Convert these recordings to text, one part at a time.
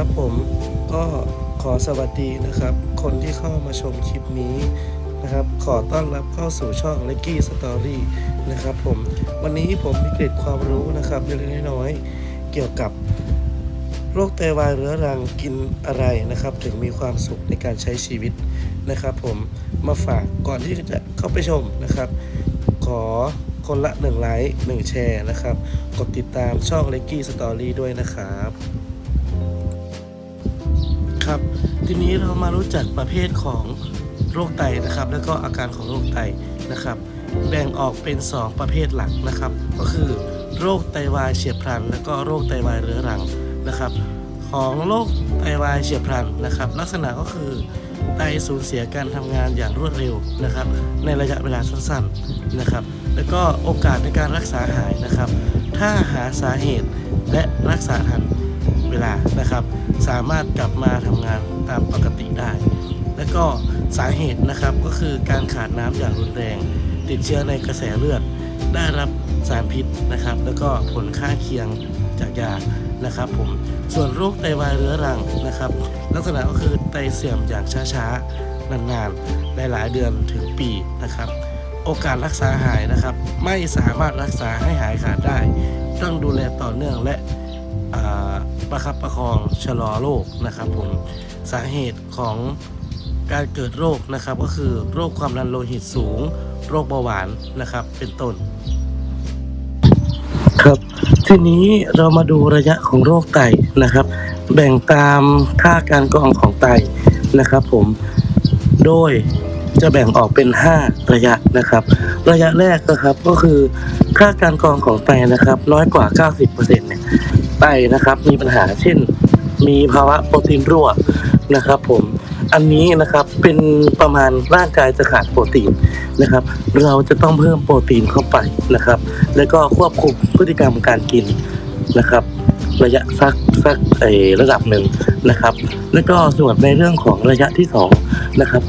ครับผมก็ขอสวัสดีนะครับ คนที่เข้ามาชมคลิปนี้นะครับ ขอต้อนรับเข้าสู่ช่อง l e g g y Story นะครับผมวันนี้ผมมีเกร็ดความรู้นะครับเล็กๆน้อยๆเกี่ยวกับโรคไตวายเรื้อรังกินอะไรนะครับ ถึงมีความสุขในการใช้ชีวิตนะครับ ผมมาฝากก่อนที่จะเข้าไปชมนะครับ ขอคนละ1ไลค์1แชร์นะครับ กดติดตามช่อง l e g g y Story ด้วยนะครับ ครับ ทีนี้เรามารู้จักประเภทของโรคไตนะครับ แล้วก็อาการของโรคไตนะครับ แบ่งออกเป็น 2 ประเภทหลักนะครับ ก็คือโรคไตวายเฉียบพลัน แล้วก็โรคไตวายเรื้อรังนะครับ ของโรคไตวายเฉียบพลันนะครับ ลักษณะก็คือไตสูญเสียการทำงานอย่างรวดเร็วนะครับ ในระยะเวลาสั้นๆนะครับ แล้วก็โอกาสในการรักษาหายนะครับ ถ้าหาสาเหตุและรักษาทันเวลานะครับ สามารถกลับมาทำงานตามปกติได้ และก็สาเหตุนะครับก็คือการขาดน้ำอย่างรุนแรง ติดเชื้อในกระแสเลือด ได้รับสารพิษนะครับ แล้วก็ผลข้างเคียงจากยานะครับผมส่วนโรคไตวายเรื้อรังนะครับ ลักษณะก็คือไตเสื่อมอย่างช้าๆ นานๆ หลายๆเดือนถึงปีนะครับ โอกาสรักษาหายนะครับ ไม่สามารถรักษาให้หายขาดได้ ต้องดูแลต่อเนื่องและอ่า ประคับประคองชะลอโรคนะครับผมสาเหตุของการเกิดโรคนะครับก็คือโรคความดันโลหิตสูง โรคเบาหวานนะครับเป็นต้น ครับทีนี้เรามาดูระยะของโรคไตนะครับ แบ่งตามค่าการกรองของไตนะครับ ผมโดยจะแบ่งออกเป็น 5 ระยะนะครับ ระยะแรกนะครับก็คือค่าการกรองของไตนะครับ น้อยกว่า 90%เนี่ย ไตนะครับ มีปัญหาเช่น มีภาวะโปรตีนรั่วนะครับ ผมอันนี้นะครับเป็นประมาณร่างกายจะขาดโปรตีนนะครับ เราจะต้องเพิ่มโปรตีนเข้าไปนะครับ แล้วก็ควบคุมพฤติกรรมการกินนะครับ ระยะสักสักเอระดับหนึ่งนะครับ แล้วก็ส่วนในเรื่องของระยะที่สองนะครับ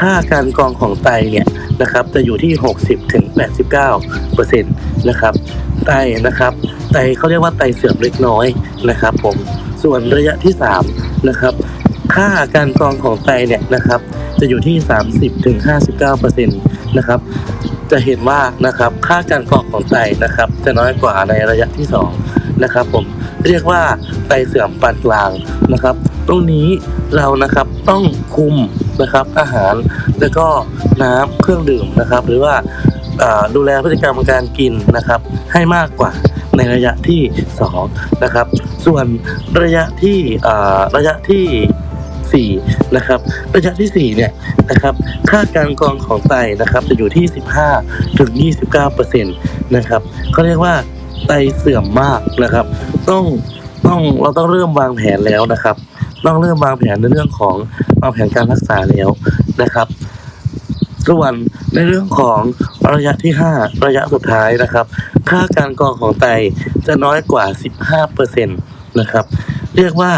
ค่าการกรองของไตเนี่ยนะครับ จะอยู่ที่ 60ถึง89เปอร์เซ็นต์นะครับไตนะครับ ไตเขาเรียกว่าไตเสื่อมเล็กน้อยนะครับ ผมส่วนระยะที่3นะครับค่าการกรองของไตเนี่ยนะครับ จะอยู่ที่ 30ถึง59เปอร์เซ็นต์นะครับจะเห็นว่านะครับค่าการกรองของไตนะครับ จะน้อยกว่าในระยะที่2นะครับผมเรียกว่าไตเสื่อมปานกลางนะครับ ตรงนี้เรานะครับต้องคุมนะครับอาหารแล้วก็น้ำเครื่องดื่มนะครับ หรือว่าดูแลพฤติกรรมการกินนะครับ ให้มากกว่า ในระยะที่ 2 นะครับ ส่วนระยะที่ระยะที่4นะครับระยะที่4เนี่ยนะครับค่าการกรองของไตนะครับจะอยู่ที่ 15ถึง29เปอร์เซ็นต์นะครับเขาเรียกว่าไตเสื่อมมากนะครับ ต้องต้องเราต้องเริ่มวางแผนแล้วนะครับ ต้องเริ่มวางแผนในเรื่องของวางแผนการรักษาแล้วนะครับ ส่วนในเรื่องของระยะที่ 5 ระยะสุดท้ายนะครับ ค่าการกรองของไตจะน้อยกว่า 15เปอร์เซ็นต์นะครับ เรียกว่า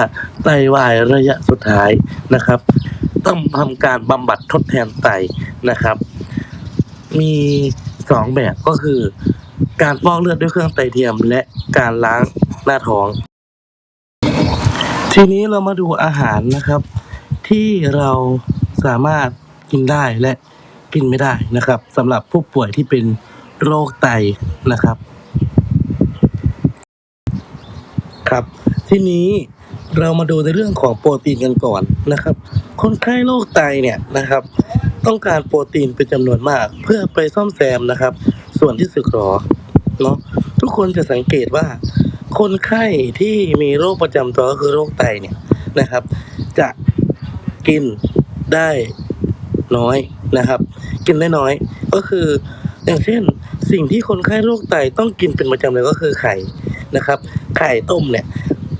ไตวายระยะสุดท้ายนะครับ ต้องทำการบำบัดทดแทนไตนะครับ มีสองแบบก็คือ การฟอกเลือดด้วยเครื่องไตเทียม และการล้างหน้าท้อง ทีนี้เรามาดูอาหารนะครับ ที่เราสามารถกินได้และินไม่ได้นะครับสำหรับผู้ป่วยที่เป็นโรคไตนะครับครับ ทีนี้เรามาดูในเรื่องของโปรตีนกันก่อนนะครับ คนไข้โรคไตเนี่ยนะครับ ต้องการโปรตีนเป็นจำนวนมาก เพื่อไปซ่อมแซมนะครับ ส่วนที่สึกหรอเนาะทุกคนจะสังเกตว่า คนไข้ที่มีโรคประจำตัวก็คือโรคไตเนี่ยนะครับ จะกินได้น้อยนะครับ กินได้น้อย ก็คืออย่างเช่น สิ่งที่คนไข้โรคไตต้องกินเป็นประจำเลยก็คือไข่นะครับ ไข่ต้มเนี่ย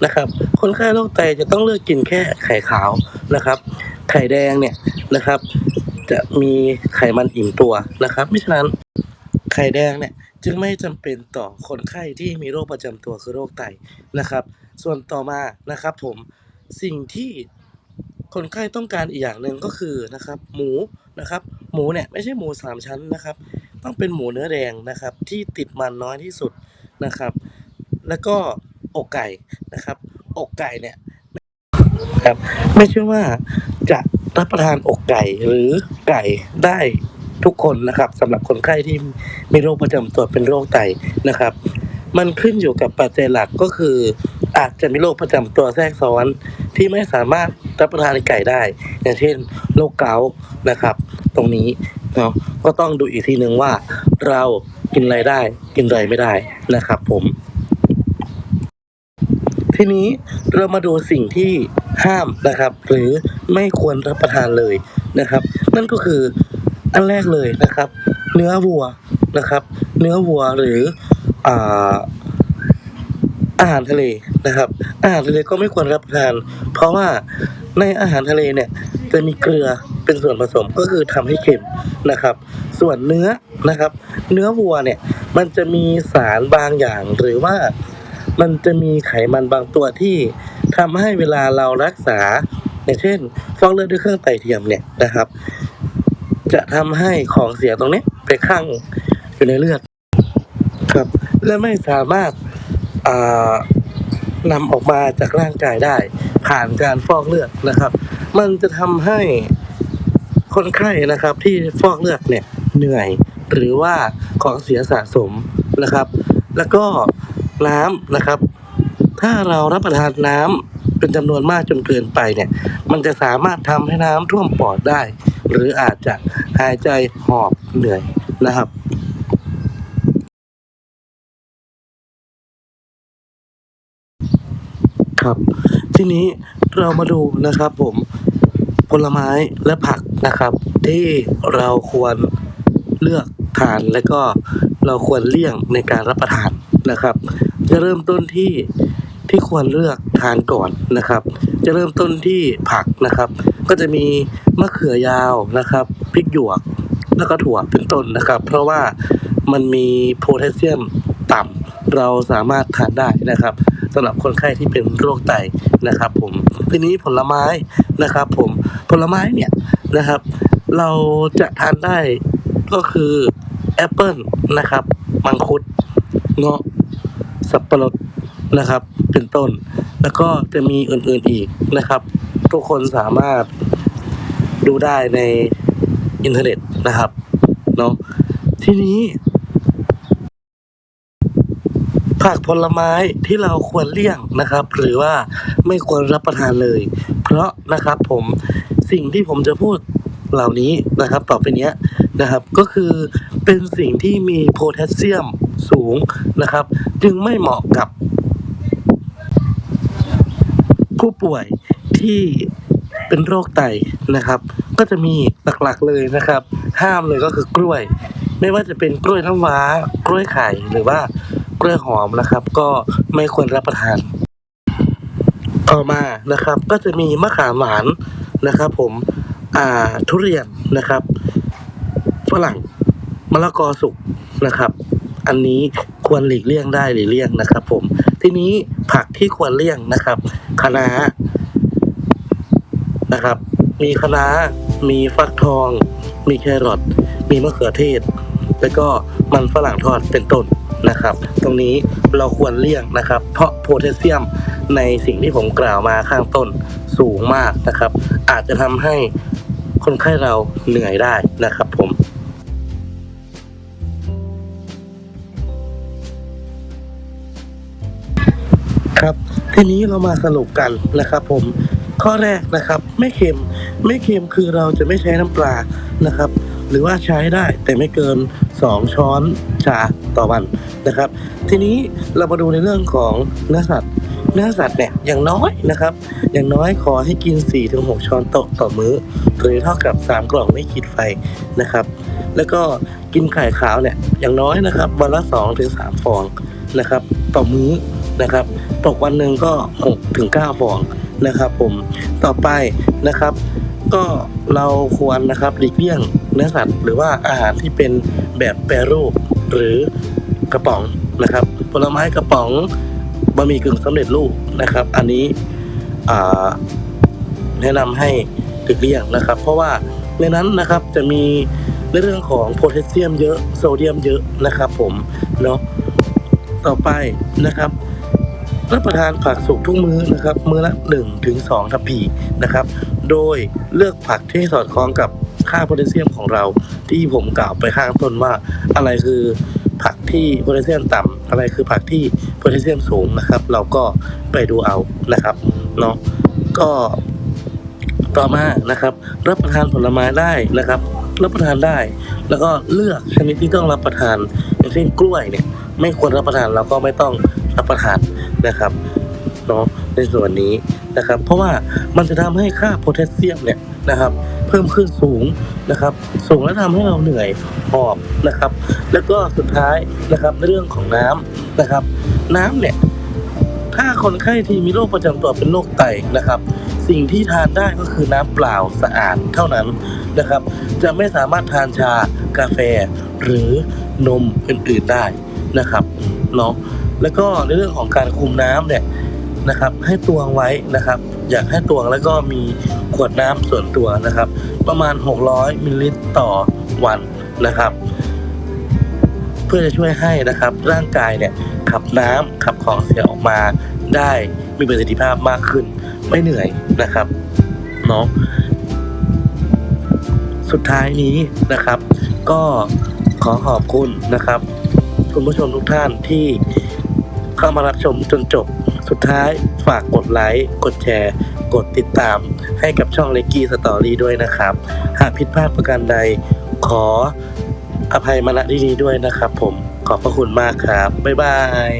นะครับ คนไข้โรคไตจะต้องเลือกกินแค่ไข่ขาวนะครับ ไข่แดงเนี่ยนะครับ จะมีไขมันอิ่มตัวนะครับไมิฉะนั้นไข่แดงเนี่ยจึงไม่จำเป็นต่อคนไข้ที่มีโรคประจำตัวคือโรคไตนะครับ ส่วนต่อมานะครับ ผมสิ่งที่คนไข้ต้องการอีกอย่างหนึ่งก็คือนะครับ หมู นะครับ หมูเนี่ยไม่ใช่หมูสามชั้นนะครับ ต้องเป็นหมูเนื้อแดงนะครับ ที่ติดมันน้อยที่สุดนะครับ แล้วก็อกไก่นะครับ อกไก่เนี่ยครับไม่ใช่ว่าจะรับประทานอกไก่หรือไก่ได้ทุกคนนะครับสำหรับคนไข้ที่มีโรคประจำตัวเป็นโรคไตนะครับ มันขึ้นอยู่กับปัจจัยหลักก็คือ อาจจะมีโรคประจำตัวแทรกซ้อนที่ไม่สามารถรับประทานไก่ได้ อย่างเช่นโรคเกาต์นะครับ ตรงนี้เนาะก็ต้องดูอีกทีหนึ่งว่า เรากินอะไรได้กินอะไรไม่ได้นะครับ ผม ทีนี้เรามาดูสิ่งที่ห้ามนะครับ หรือไม่ควรรับประทานเลยนะครับ นั่นก็คืออันแรกเลยนะครับ เนื้อวัวนะครับ เนื้อวัวหรืออาอาหารทะเล นะครับ อาหารทะเลก็ไม่ควรรับประทาน เพราะว่าในอาหารทะเลเนี่ยจะมีเกลือเป็นส่วนผสมก็คือทำให้เค็มนะครับ ส่วนเนื้อนะครับ เนื้อวัวเนี่ยมันจะมีสารบางอย่างหรือว่ามันจะมีไขมันบางตัวที่ทำให้เวลาเรารักษาอย่างเช่น ฟอกเลือดด้วยเครื่องไตเทียมเนี่ยนะครับ จะทำให้ของเสียตรงนี้ไปข้างอยู่ในเลือดครับ และไม่สามารถอ่า นำออกมาจากร่างกายได้ ผ่านการฟอกเลือดนะครับ มันจะทำให้คนไข้นะครับที่ฟอกเลือดเนี่ยเหนื่อย หรือว่าของเสียสะสมนะครับ แล้วก็น้ำนะครับ ถ้าเรารับประทานน้ำเป็นจำนวนมากจนเกินไปเนี่ย มันจะสามารถทำให้น้ำท่วมปอดได้ หรืออาจจะหายใจหอบเหนื่อยนะครับ ครับ ทีนี้เรามาดูนะครับผมผลไม้และผักนะครับ ที่เราควรเลือกทานและก็เราควรเลี่ยงในการรับประทานนะครับ จะเริ่มต้นที่ที่ควรเลือกทานก่อนนะครับ จะเริ่มต้นที่ผักนะครับ ก็จะมีมะเขือยาวนะครับพริกหยวกแล้วก็ถั่วเป็นต้นนะครับ เพราะว่ามันมีโพแทสเซียมต่ำเราสามารถทานได้นะครับ สำหรับคนไข้ที่เป็นโรคไตนะครับ ผมทีนี้ผลไม้นะครับ ผมผลไม้เนี่ยนะครับ เราจะทานได้ก็คือแอปเปิลนะครับ มังคุดเงาะสับปะรดนะครับ เป็นต้น แล้วก็จะมีอื่นๆอีกนะครับ ทุกคนสามารถดูได้ในอินเทอร์เน็ตนะครับเนาะทีนี้ ผักผลไม้ที่เราควรเลี่ยงนะครับ หรือว่าไม่ควรรับประทานเลย เพราะนะครับผมสิ่งที่ผมจะพูดเหล่านี้นะครับ ต่อไปเนี้ยนะครับ ก็คือเป็นสิ่งที่มีโพแทสเซียมสูงนะครับ จึงไม่เหมาะกับ ผู้ป่วยที่เป็นโรคไตนะครับ ก็จะมีหลักๆเลยนะครับ ห้ามเลยก็คือกล้วย ไม่ว่าจะเป็นกล้วยน้ำว้ากล้วยไข่หรือว่า กล้วยหอมนะครับ ก็ไม่ควรรับประทาน ต่อมานะครับ ก็จะมีมะขามหวานนะครับ ผมอ่าทุเรียนนะครับฝรั่งมะละกอสุกนะครับ อันนี้ควรหลีกเลี่ยงได้หลีกเลี่ยงนะครับ ผม ทีนี้ผักที่ควรเลี่ยงนะครับคะน้านะครับ มีคะน้ามีฟักทอง มีแครอทมีมะเขือเทศ แล้วก็มันฝรั่งทอดเป็นต้นนะครับ ตรงนี้เราควรเลี่ยงนะครับ เพราะโพแทสเซียมในสิ่งที่ผมกล่าวมาข้างต้นสูงมากนะครับ อาจจะทำให้คนไข้เราเหนื่อยได้นะครับผมครับทีนี้เรามาสรุปกันนะครับผมข้อแรกนะครับ ไม่เค็มไม่เค็มคือเราจะไม่ใช้น้ำปลานะครับ หรือว่าใช้ได้แต่ไม่เกิน 2 ช้อนชาต่อวัน นะครับ ทีนี้เรามาดูในเรื่องของเนื้อสัตว์เนื้อสัตว์เนี่ยอย่างน้อยนะครับ อย่างน้อยขอให้กิน 4-6 ช้อนโต๊ะต่อมื้อ หรือเท่ากับ 3 กล่องไม่ขีดไฟนะครับ แล้วก็กินไข่ขาวเนี่ยอย่างน้อยนะครับ วันละ 2-3 ฟองนะครับ ต่อมื้อนะครับ ตกวันหนึ่งก็6ถึง9ฟองนะครับ ผมต่อไปนะครับ ก็เราควรนะครับหลีกเลี่ยงเนื้อสัตว์หรือว่าอาหารที่เป็นแบบแปรรูปหรือ ระป๋องนะครับ ผลไม้กระป๋องบะหมี่กึ่งสำเร็จรูปนะครับ อันนี้แนะนำให้หลีกเลี่ยงนะครับ เพราะว่าในนั้นนะครับจะมีในเรื่องของโพแทสเซียมเยอะโซเดียมเยอะนะครับ ผมเนาะต่อไปนะครับรับประทานผักสุกทุกมื้อนะครับ มื้อละ1ถึง2ทัพพีนะครับ โดยเลือกผักที่สอดคล้องกับค่าโพแทสเซียมของเรา ที่ผมกล่าวไปข้างต้นว่าอะไรคือ ที่โพแทสเซียมต่ำอะไรคือผักที่โพแทสเซียมสูงนะครับ เราก็ไปดูเอานะครับเนาะก็ต่อมานะครับ รับประทานผลไม้ได้นะครับ รับประทานได้ แล้วก็เลือกชนิดที่ต้องรับประทาน อย่างเช่นกล้วยเนี่ย ไม่ควรรับประทานเราก็ไม่ต้องรับประทานนะครับเนาะในส่วนนี้นะครับ เพราะว่ามันจะทำให้ค่าโพแทสเซียมเนี่ยนะครับ เพิ่มขึ้นสูงนะครับ สูงแล้วทำให้เราเหนื่อยหอบนะครับ แล้วก็สุดท้ายนะครับในเรื่องของน้ำนะครับ น้ำเนี่ยถ้าคนไข้ที่มีโรคประจำตัวเป็นโรคไตนะครับ สิ่งที่ทานได้ก็คือน้ำเปล่าสะอาดเท่านั้นนะครับ จะไม่สามารถทานชากาแฟหรือนมอื่นๆได้นะครับเนาะแล้วก็ในเรื่องของการคุมน้ำเนี่ยนะครับ ให้ตวงไว้นะครับ อยากให้ตวงแล้วก็มี ขวดน้ำส่วนตัวนะครับ ประมาณ 600มิลลิลิตรต่อวันนะครับ เพื่อจะช่วยให้นะครับร่างกายเนี่ยขับน้ำขับของเสียออกมาได้มีประสิทธิภาพมากขึ้น ไม่เหนื่อยนะครับเนาะสุดท้ายนี้นะครับ ก็ขอขอบคุณนะครับ คุณผู้ชมทุกท่านที่เข้ามารับชมจนจบ สุดท้ายฝากกดไลค์ กดแชร์ กดติดตาม ให้กับช่องเลกี้สตอรี่ด้วยนะครับ หากผิดพลาดประการใดขออภัยมาณที่นี้ด้วยนะครับผมขอบพระคุณมากครับ บ๊ายบาย